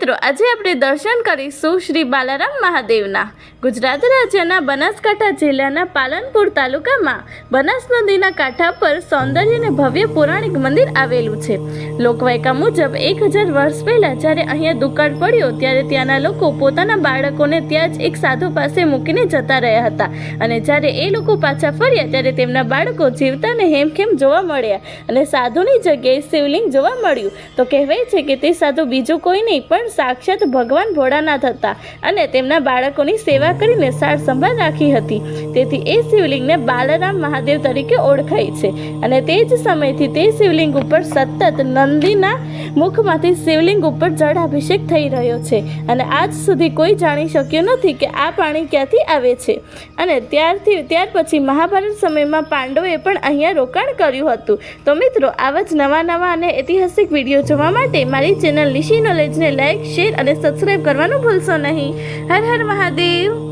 મિત્રો, આજે આપણે દર્શન કરીશું શ્રી બાલારામ મહાદેવના. ગુજરાત રાજ્યના બનાસકાંઠા જિલ્લાના પાલનપુર તાલુકામાં બનાસ નદીના કાંઠા પર સૌંદર્ય અને ભવ્ય પૌરાણિક મંદિર આવેલું છે. લોકવાયકા મુજબ એક હજાર વર્ષ પહેલાં જ્યારે અહીંયા દુકાળ પડ્યો, ત્યારે ત્યાંના લોકો પોતાના બાળકોને ત્યાં જ એક સાધુ પાસે મૂકીને જતા રહ્યા હતા. અને જ્યારે એ લોકો પાછા ફર્યા, ત્યારે તેમના બાળકો જીવતાને હેમખેમ જોવા મળ્યા અને સાધુની જગ્યાએ શિવલિંગ જોવા મળ્યું. તો કહેવાય છે કે તે સાધુ બીજું કોઈ નહીં, પણ સાક્ષાત ભગવાન ભોળાનાથ હતા અને તેમના બાળકોની સેવા કરીને સાર સંભાળ રાખી હતી. તેથી એ શિવલિંગને બાલારામ મહાદેવ તરીકે ઓળખાય છે અને તે જ સમયથી તે શિવલિંગ ઉપર સતત નંદીના મુખમાંથી શિવલિંગ ઉપર જળાભિષેક થઈ રહ્યો છે અને આજ સુધી કોઈ જાણી શક્યું નથી કે આ પાણી ક્યાંથી આવે છે. અને ત્યારથી, ત્યાર પછી મહાભારત સમયમાં પાંડવોએ પણ અહીંયા રોકાણ કર્યું હતું. તો મિત્રો, આવા જ નવા નવા અને ઐતિહાસિક વીડિયો જોવા માટે મારી ચેનલ નિશી નોલેજને શેર અને સબસ્ક્રાઈબ કરવાનું ભૂલશો નહીં. હર હર મહાદેવ.